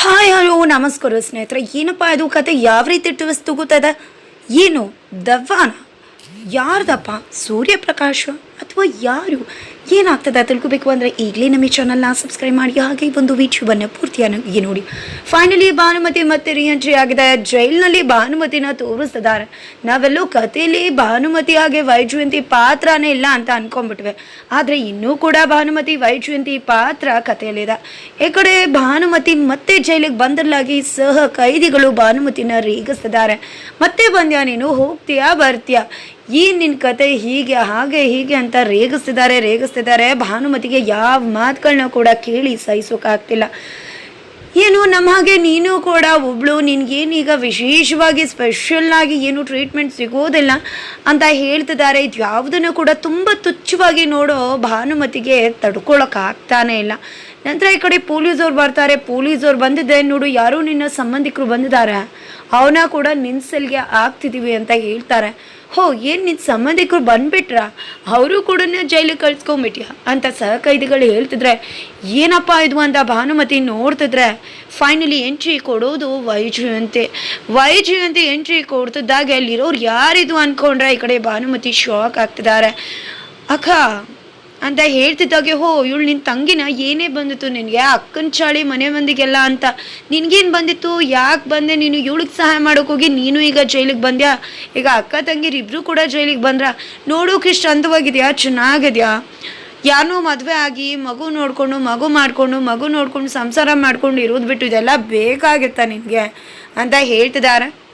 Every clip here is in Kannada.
ಹಾಯ್, ಹಲೋ, ನಮಸ್ಕಾರ ಸ್ನೇಹಿತರೆ. ಏನಪ್ಪ ಅದು ಕತೆ ಯಾವ ರೀತಿ ಟ್ವಿಸ್ಟ್ ತಗೋತದ ಏನು? ದವ್ವಾನ? ಯಾರ್ದಪ್ಪ? ಸೂರ್ಯಪ್ರಕಾಶ? ಅಥವಾ ಯಾರು? ಏನಾಗ್ತದೆ ತಿಳ್ಕೊಬೇಕು ಅಂದರೆ ಈಗಲೇ ನಮ್ಮ ಈ ಚಾನಲ್ನ ಸಬ್ಸ್ಕ್ರೈಬ್ ಮಾಡಿ, ಹಾಗೆ ಒಂದು ವಿಡಿಯೋವನ್ನು ಪೂರ್ತಿಯಾಗಿ ನೋಡಿ. ಫೈನಲಿ ಭಾನುಮತಿ ಮತ್ತೆ ರಿಯಂಟ್ರಿ ಆಗಿದೆ. ಜೈಲ್ನಲ್ಲಿ ಭಾನುಮತಿನ ತೋರಿಸ್ತಿದ್ದಾರೆ. ನಾವೆಲ್ಲೂ ಕಥೆಯಲ್ಲಿ ಭಾನುಮತಿ ಹಾಗೆ ವೈಜಯಂತಿ ಪಾತ್ರನೇ ಇಲ್ಲ ಅಂತ ಅನ್ಕೊಂಡ್ಬಿಟ್ವೆ. ಆದರೆ ಇನ್ನೂ ಕೂಡ ಭಾನುಮತಿ, ವೈಜಯಂತಿ ಪಾತ್ರ ಕಥೆಯಲ್ಲಿದೆ. ಈ ಕಡೆ ಭಾನುಮತಿ ಮತ್ತೆ ಜೈಲಿಗೆ ಬಂದರ್ಲಾಗಿ ಸಹ ಕೈದಿಗಳು ಭಾನುಮತಿನ ರೀಗಿಸ್ತಿದ್ದಾರೆ. ಮತ್ತೆ ಬಂದ್ಯಾ ನೀನು? ಹೋಗ್ತೀಯಾ, ಬರ್ತೀಯಾ? ಈ ನಿನ್ನ ಕತೆ ಹೀಗೆ, ಹಾಗೆ ಹೀಗೆ ಅಂತ ರೇಗಿಸ್ತಿದ್ದಾರೆ ರೇಗಿಸ್ತಿದ್ದಾರೆ. ಭಾನುಮತಿಗೆ ಯಾವ ಮಾತುಗಳನ್ನ ಕೂಡ ಕೇಳಿ ಸಹಿಸೋಕ್ಕಾಗ್ತಿಲ್ಲ ಏನು ನಮ್ಮ ಹಾಗೆ ನೀನು ಕೂಡ ಒಬ್ಳು, ನಿನ್ಗೇನೀಗ ವಿಶೇಷವಾಗಿ ಸ್ಪೆಷಲ್ ಆಗಿ ಏನು ಟ್ರೀಟ್ಮೆಂಟ್ ಸಿಗೋದಿಲ್ಲ ಅಂತ ಹೇಳ್ತಿದ್ದಾರೆ. ಇದು ಯಾವುದನ್ನು ಕೂಡ ತುಂಬ ತುಚ್ಛವಾಗಿ ನೋಡೋ ಭಾನುಮತಿಗೆ ತಡ್ಕೊಳಕ್ಕಾಗ್ತಾನೆ ಇಲ್ಲ. ನಂತರ ಈ ಕಡೆ ಪೊಲೀಸವ್ರು ಬರ್ತಾರೆ. ಪೊಲೀಸವ್ರು ಬಂದಿದ್ದೆ ನೋಡು, ಯಾರೋ ನಿನ್ನ ಸಂಬಂಧಿಕರು ಬಂದಿದ್ದಾರೆ. ಅವನ ಕೂಡ ನಿನ್ನ ಸೆಲ್ಗೆ ಆಗ್ತಿದ್ದೀವಿ ಅಂತ ಹೇಳ್ತಾರೆ. ಹೋ, ಏನು ನಿನ್ನ ಸಂಬಂಧಿಕರು ಬಂದ್ಬಿಟ್ರಾ? ಅವರು ಕೂಡ ಜೈಲಿಗೆ ಕಳ್ಸ್ಕೊಂಬಿಟ್ಯ? ಅಂತ ಸಹ ಕೈದಿಗಳು ಹೇಳ್ತಿದ್ರೆ, ಏನಪ್ಪ ಇದು ಅಂತ ಭಾನುಮತಿ ನೋಡ್ತಿದ್ರೆ ಫೈನಲಿ ಎಂಟ್ರಿ ಕೊಡೋದು ವೈಜಯಂತಿ. ವೈಜಯಂತಿ ಎಂಟ್ರಿ ಕೊಡ್ತಿದ್ದಾಗ ಅಲ್ಲಿರೋರು ಯಾರಿದು ಅಂದ್ಕೊಂಡ್ರೆ ಈ ಕಡೆ ಭಾನುಮತಿ ಶಾಕ್ ಆಗ್ತಿದ್ದಾರೆ. ಅಕ್ಕ ಅಂತ ಹೇಳ್ತಿದ್ದಾಗೆ, ಹೋ, ಇವಳು ನಿನ್ನ ತಂಗಿನ, ಏನೇ ಬಂದಿತ್ತು ನಿನಗೆ? ಅಕ್ಕನ ಚಾಳಿ ಮನೆ ಮಂದಿಗೆಲ್ಲ ಅಂತ. ನಿನಗೇನು ಬಂದಿತ್ತು? ಯಾಕೆ ಬಂದೆ? ನೀನು ಇವಳಿಗೆ ಸಹಾಯ ಮಾಡೋಕೆ ಹೋಗಿ, ನೀನು ಈಗ ಜೈಲಿಗೆ ಬಂದ್ಯಾ? ಈಗ ಅಕ್ಕ ತಂಗಿರು ಇಬ್ಬರೂ ಕೂಡ ಜೈಲಿಗೆ ಬಂದ್ರ? ನೋಡೋಕೆ ಇಷ್ಟು ಅಂದವಾಗಿದೆಯಾ? ಚೆನ್ನಾಗಿದೆಯಾ? ಯಾರನ್ನೋ ಮದುವೆ ಆಗಿ ಮಗು ನೋಡಿಕೊಂಡು, ಮಗು ಮಾಡಿಕೊಂಡು, ಮಗು ನೋಡ್ಕೊಂಡು ಸಂಸಾರ ಮಾಡ್ಕೊಂಡು ಇರೋದು ಬಿಟ್ಟು ಇದೆಲ್ಲ ಬೇಕಾಗಿತ್ತ ನಿನಗೆ? ಅಂತ ಹೇಳ್ತಿದ್ದಾರೆ.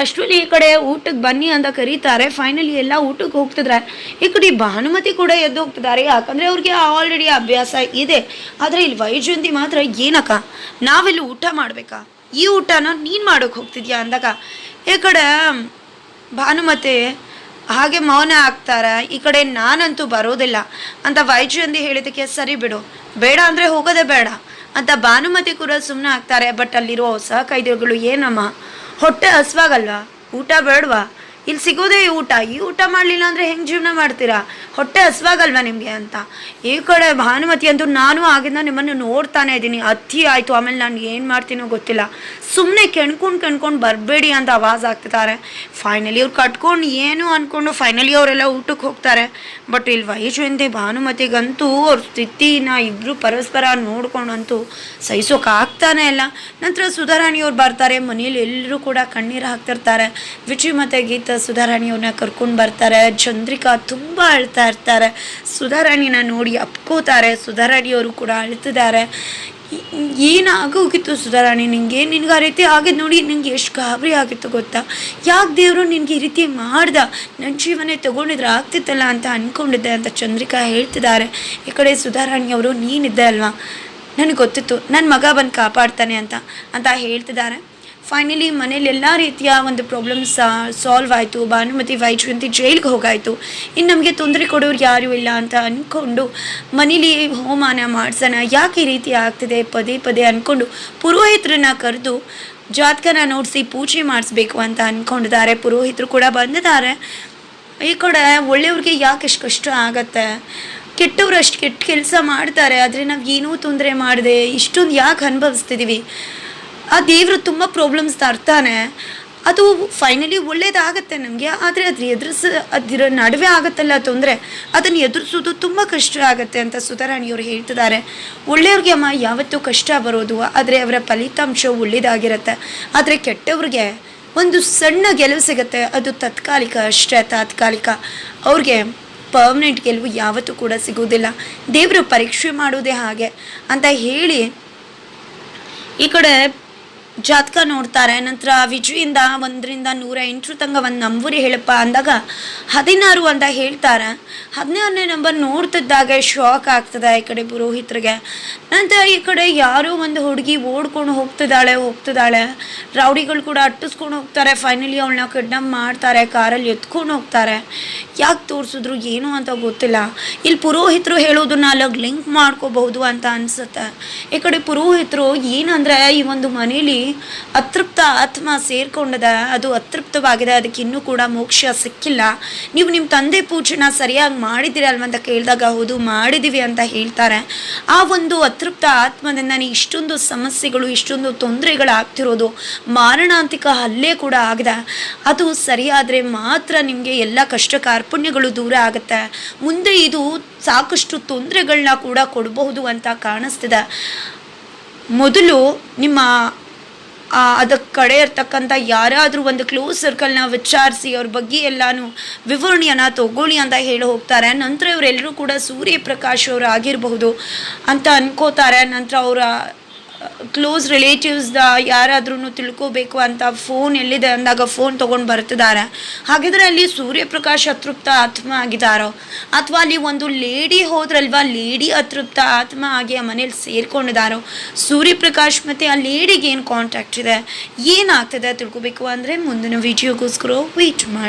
ಅಷ್ಟರಲ್ಲಿ ಈ ಕಡೆ ಊಟಕ್ಕೆ ಬನ್ನಿ ಅಂತ ಕರೀತಾರೆ. ಫೈನಲಿ ಎಲ್ಲ ಊಟಕ್ಕೆ ಹೋಗ್ತಿದ್ರೆ. ಈ ಕಡೆ ಭಾನುಮತಿ ಕೂಡ ಎದ್ದು ಹೋಗ್ತಿದ್ದಾರೆ. ಯಾಕಂದರೆ ಅವ್ರಿಗೆ ಆಲ್ರೆಡಿ ಅಭ್ಯಾಸ ಇದೆ. ಆದರೆ ಇಲ್ಲಿ ವೈಜಯಂತಿ ಮಾತ್ರ ಏನಕ್ಕ? ನಾವೆಲ್ಲಿ ಊಟ ಮಾಡಬೇಕಾ? ಈ ಊಟನ ನೀನು ಮಾಡೋಕೆ ಹೋಗ್ತಿದ್ಯಾ ಅಂದಾಗ, ಈ ಕಡೆ ಭಾನುಮತಿ ಹಾಗೆ ಮೌನ ಆಗ್ತಾರೆ ಈ ಕಡೆ ನಾನಂತೂ ಬರೋದಿಲ್ಲ ಅಂತ ವೈಜಯಂತಿ ಹೇಳಿದ್ದಕ್ಕೆ ಸರಿ ಬಿಡು. ಬೇಡ ಅಂದರೆ ಹೋಗೋದೇ ಬೇಡ ಅಂತ ಭಾನುಮತಿ ಕೂಡ ಸುಮ್ಮನೆ ಆಗ್ತಾರೆ ಬಟ್ ಅಲ್ಲಿರೋ ಸಹ ಕೈದಿಗಳು ಏನಮ್ಮ? ಹೊಟ್ಟೆ ಹಸ್ವಾಗಲ್ವಾ? ಊಟ ಬೇಡವಾ? ಇಲ್ಲಿ ಸಿಗೋದೇ ಈ ಊಟ. ಈ ಊಟ ಮಾಡಲಿಲ್ಲ ಅಂದರೆ ಹೆಂಗೆ ಜೀವನ ಮಾಡ್ತೀರಾ? ಹೊಟ್ಟೆ ಹಸ್ವಾಗಲ್ವಾ ನಿಮಗೆ ಅಂತ? ಈ ಕಡೆ ಭಾನುಮತಿ ಅಂತೂ ನಾನು ಆಗಿಂದ ನಿಮ್ಮನ್ನು ನೋಡ್ತಾನೆ ಇದ್ದೀನಿ. ಅತಿ ಆಯಿತು. ಆಮೇಲೆ ನಾನು ಏನು ಮಾಡ್ತೀನೋ ಗೊತ್ತಿಲ್ಲ. ಸುಮ್ಮನೆ ಕೆಣ್ಕೊಂಡು ಕೆಣ್ಕೊಂಡು ಬರಬೇಡಿ ಅಂತ ಆವಾಜ್ ಆಗ್ತಿದ್ದಾರೆ ಫೈನಲಿ ಅವ್ರು ಕಟ್ಕೊಂಡು ಏನು ಅಂದ್ಕೊಂಡು ಫೈನಲಿ ಅವರೆಲ್ಲ ಊಟಕ್ಕೆ ಹೋಗ್ತಾರೆ. ಬಟ್ ಇಲ್ಲಿ ವೈಜಯಂತಿ ಭಾನುಮತಿಗಂತೂ ಅವ್ರ ಸ್ಥಿತಿನ ಇಬ್ಬರು ಪರಸ್ಪರ ನೋಡ್ಕೊಂಡಂತೂ ಆಗ್ತಾನೆ ಇಲ್ಲ. ನಂತರ ಸುಧಾರಾಣಿಯವ್ರು ಬರ್ತಾರೆ. ಮನೇಲಿ ಎಲ್ಲರೂ ಕೂಡ ಕಣ್ಣೀರು ಹಾಕ್ತಿರ್ತಾರೆ. ವಿಚಿ ಮತ್ತು ಗೀತಾ ಸುಧಾರಾಣಿಯವ್ರನ್ನ ಕರ್ಕೊಂಡು ಬರ್ತಾರೆ. ಚಂದ್ರಿಕಾ ತುಂಬ ಅಳ್ತಾ ಇರ್ತಾರೆ. ಸುಧಾರಾಣಿನ ನೋಡಿ ಅಪ್ಕೋತಾರೆ. ಸುಧಾರಾಣಿಯವರು ಕೂಡ ಅಳ್ತಿದ್ದಾರೆ. ಏನಾಗೋಗಿತ್ತು ಸುಧಾರಾಣಿ? ನಿನಗೆ ನಿನಗೆ ಆ ರೀತಿ ಆಗಿದ್ದು ನೋಡಿ ನಿಂಗೆ ಎಷ್ಟು ಗಾಬರಿ ಆಗಿತ್ತು ಗೊತ್ತಾ? ಯಾಕೆ ದೇವರು ನಿನಗೆ ಈ ರೀತಿ ಮಾಡ್ದ? ನನ್ನ ಜೀವನೇ ತಗೊಂಡಿದ್ರೆ ಆಗ್ತಿತ್ತಲ್ಲ ಅಂತ ಅಂದ್ಕೊಂಡಿದ್ದೆ ಅಂತ ಚಂದ್ರಿಕಾ ಹೇಳ್ತಿದ್ದಾರೆ. ಈ ಕಡೆ ಸುಧಾರಾಣಿಯವರು, ನೀನಿದ್ದೆ ಅಲ್ವಾ? ನನಗೆ ಗೊತ್ತಿತ್ತು. ನನ್ನ ಮಗ ಬಂದು ಕಾಪಾಡ್ತಾನೆ ಅಂತ ಅಂತ ಹೇಳ್ತಿದ್ದಾರೆ. ಫೈನಲಿ ಮನೇಲಿ ಎಲ್ಲ ರೀತಿಯ ಒಂದು ಪ್ರಾಬ್ಲಮ್ಸ್ ಸಾಲ್ವ್ ಆಯಿತು. ಭಾನುಮತಿ ವೈಜಯಂತಿ ಜೈಲಿಗೆ ಹೋಗಾಯಿತು. ಇನ್ನು ನಮಗೆ ತೊಂದರೆ ಕೊಡೋರು ಯಾರೂ ಇಲ್ಲ ಅಂತ ಅಂದ್ಕೊಂಡು ಮನೇಲಿ ಹೋಮಾನ ಮಾಡ್ಸೋಣ, ಯಾಕೆ ಈ ರೀತಿ ಆಗ್ತಿದೆ? ಪದೇ ಪದೇ ಅಂದ್ಕೊಂಡು ಪುರೋಹಿತರನ್ನ ಕರೆದು ಜಾತಕನ ನೋಡಿಸಿ ಪೂಜೆ ಮಾಡಿಸ್ಬೇಕು ಅಂತ ಅಂದ್ಕೊಂಡಿದ್ದಾರೆ ಪುರೋಹಿತರು ಕೂಡ ಬಂದಿದ್ದಾರೆ. ಈ ಕೂಡ ಒಳ್ಳೆಯವ್ರಿಗೆ ಯಾಕೆ ಇಷ್ಟು ಕಷ್ಟ ಆಗತ್ತೆ? ಕೆಟ್ಟವ್ರು ಅಷ್ಟು ಕೆಟ್ಟ ಕೆಲಸ ಮಾಡ್ತಾರೆ, ಆದರೆ ನಾವು ಏನೂ ತೊಂದರೆ ಮಾಡಿದೆ, ಇಷ್ಟೊಂದು ಯಾಕೆ ಅನುಭವಿಸ್ತಿದ್ದೀವಿ ಆ ದೇವರು ತುಂಬ ಪ್ರಾಬ್ಲಮ್ಸ್ ತರ್ತಾನೆ. ಅದು ಫೈನಲಿ ಒಳ್ಳೇದಾಗತ್ತೆ ನಮಗೆ, ಆದರೆ ಅದ್ರ ಎದುರಿಸ, ಅದರ ನಡುವೆ ಆಗುತ್ತಲ್ಲ ತೊಂದರೆ. ಅದನ್ನು ಎದುರಿಸೋದು ತುಂಬ ಕಷ್ಟ ಆಗುತ್ತೆ ಅಂತ ಸುಧಾರಾಣಿಯವರು ಹೇಳ್ತಿದ್ದಾರೆ. ಒಳ್ಳೆಯವ್ರಿಗೆ ಅಮ್ಮ ಯಾವತ್ತೂ ಕಷ್ಟ ಬರೋದು, ಆದರೆ ಅವರ ಫಲಿತಾಂಶ ಒಳ್ಳೇದಾಗಿರುತ್ತೆ. ಆದರೆ ಕೆಟ್ಟವ್ರಿಗೆ ಒಂದು ಸಣ್ಣ ಗೆಲುವು ಸಿಗುತ್ತೆ, ಅದು ತತ್ಕಾಲಿಕ ಅಷ್ಟೇ, ತಾತ್ಕಾಲಿಕ. ಅವ್ರಿಗೆ ಪರ್ಮನೆಂಟ್ ಗೆಲುವು ಯಾವತ್ತೂ ಕೂಡ ಸಿಗೋದಿಲ್ಲ. ದೇವರು ಪರೀಕ್ಷೆ ಮಾಡೋದೇ ಹಾಗೆ. ಅಂತ ಹೇಳಿ ಈ ಕಡೆ ಜಾತಕ ನೋಡ್ತಾರೆ. ನಂತರ ವಿಜಯಿಂದ ಒಂದರಿಂದ ನೂರ ಎಂಟರ ತನಕ ನಂಬರ್ ಹೇಳಪ್ಪ ಅಂದಾಗ ಹದಿನಾರು ಅಂತ ಹೇಳ್ತಾರೆ. ಹದಿನಾರನೇ ನಂಬರ್ ನೋಡ್ತಿದ್ದಾಗ ಶಾಕ್ ಆಗ್ತದೆ ಈ ಕಡೆ ಪುರೋಹಿತರಿಗೆ. ನಂತರ ಈ ಕಡೆ ಯಾರೋ ಒಂದು ಹುಡುಗಿ ಓಡ್ಕೊಂಡು ಹೋಗ್ತಿದ್ದಾಳೆ ಹೋಗ್ತಿದ್ದಾಳೆ. ರೌಡಿಗಳು ಕೂಡ ಅಟ್ಟಿಸ್ಕೊಂಡು ಹೋಗ್ತಾರೆ. ಫೈನಲಿ ಅವಳನ್ನ ಕಿಡ್ನಾಪ್ ಮಾಡ್ತಾರೆ, ಕಾರಲ್ಲಿ ಎತ್ಕೊಂಡು ಹೋಗ್ತಾರೆ. ಯಾಕೆ ತೋರಿಸಿದ್ರು ಏನು ಅಂತ ಗೊತ್ತಿಲ್ಲ. ಇಲ್ಲಿ ಪುರೋಹಿತರು ಹೇಳೋದನ್ನ ಅಲ್ಲಿಗೆ ಲಿಂಕ್ ಮಾಡ್ಕೋಬಹುದು ಅಂತ ಅನ್ಸುತ್ತೆ. ಈ ಕಡೆ ಪುರೋಹಿತರು ಏನಂದ್ರೆ ಈ ಒಂದು ಮನೇಲಿ ಅತೃಪ್ತ ಆತ್ಮ ಸೇರ್ಕೊಂಡದ, ಅದು ಅತೃಪ್ತವಾಗಿದೆ, ಅದಕ್ಕೆ ಇನ್ನೂ ಕೂಡ ಮೋಕ್ಷ ಸಿಕ್ಕಿಲ್ಲ. ನೀವು ನಿಮ್ಮ ತಂದೆ ಪೂಜೆನ ಸರಿಯಾಗಿ ಮಾಡಿದ್ದೀರ ಅಂತ ಕೇಳಿದಾಗ, ಹೌದು, ಮಾಡಿದ್ದೀವಿ ಅಂತ ಹೇಳ್ತಾರೆ. ಆ ಒಂದು ಅತೃಪ್ತ ಆತ್ಮದಿಂದ ಇಷ್ಟೊಂದು ಸಮಸ್ಯೆಗಳು, ಇಷ್ಟೊಂದು ತೊಂದರೆಗಳಾಗ್ತಿರೋದು, ಮಾರಣಾಂತಿಕ ಹಲ್ಲೆ ಕೂಡ ಆಗಿದೆ. ಅದು ಸರಿಯಾದರೆ ಮಾತ್ರ ನಿಮಗೆ ಎಲ್ಲ ಕಷ್ಟ ಕಾರ್ಪಣ್ಯಗಳು ದೂರ ಆಗುತ್ತೆ. ಮುಂದೆ ಇದು ಸಾಕಷ್ಟು ತೊಂದರೆಗಳನ್ನ ಕೂಡ ಕೊಡಬಹುದು ಅಂತ ಕಾಣಿಸ್ತಿದೆ. ಮೊದಲು ನಿಮ್ಮ ಅದಕ್ಕೆ ಕಡೆ ಇರ್ತಕ್ಕಂಥ ಯಾರಾದರೂ ಒಂದು ಕ್ಲೋಸ್ ಸರ್ಕಲ್ನ ವಿಚಾರಿಸಿ ಅವ್ರ ಬಗ್ಗೆ ಎಲ್ಲಾನು ವಿವರಣೆಯನ್ನು ತಗೊಳ್ಳಿ ಅಂತ ಹೇಳಿ ಹೋಗ್ತಾರೆ. ನಂತರ ಇವರೆಲ್ಲರೂ ಕೂಡ ಸೂರ್ಯಪ್ರಕಾಶ್ ಅವರು ಆಗಿರಬಹುದು ಅಂತ ಅನ್ಕೋತಾರೆ. ನಂತರ ಅವರ ಕ್ಲೋಸ್ ರಿಲೇಟಿವ್ಸ್ದ ಯಾರಾದ್ರೂ ತಿಳ್ಕೋಬೇಕು ಅಂತ ಫೋನ್ ಎಲ್ಲಿದೆ ಅಂದಾಗ ಫೋನ್ ತೊಗೊಂಡು ಬರ್ತಿದ್ದಾರೆ. ಹಾಗಿದ್ರೆ ಅಲ್ಲಿ ಸೂರ್ಯಪ್ರಕಾಶ್ ಅತೃಪ್ತ ಆತ್ಮ ಆಗಿದ್ದಾರೋ? ಅಥವಾ ಅಲ್ಲಿ ಒಂದು ಲೇಡಿ ಹೋದ್ರಲ್ವಾ? ಲೇಡಿ ಅತೃಪ್ತ ಆತ್ಮ ಆಗಿ ಆ ಮನೇಲಿ ಸೇರ್ಕೊಂಡಿದ್ದಾರೋ? ಸೂರ್ಯಪ್ರಕಾಶ್ ಮತ್ತು ಆ ಲೇಡಿಗೆ ಏನು ಕಾಂಟ್ಯಾಕ್ಟ್ ಇದೆ? ಏನಾಗ್ತದೆ ತಿಳ್ಕೊಬೇಕು ಅಂದರೆ ಮುಂದಿನ ವಿಡಿಯೋಗೋಸ್ಕರ ವೆಯ್ಟ್ ಮಾಡಿ.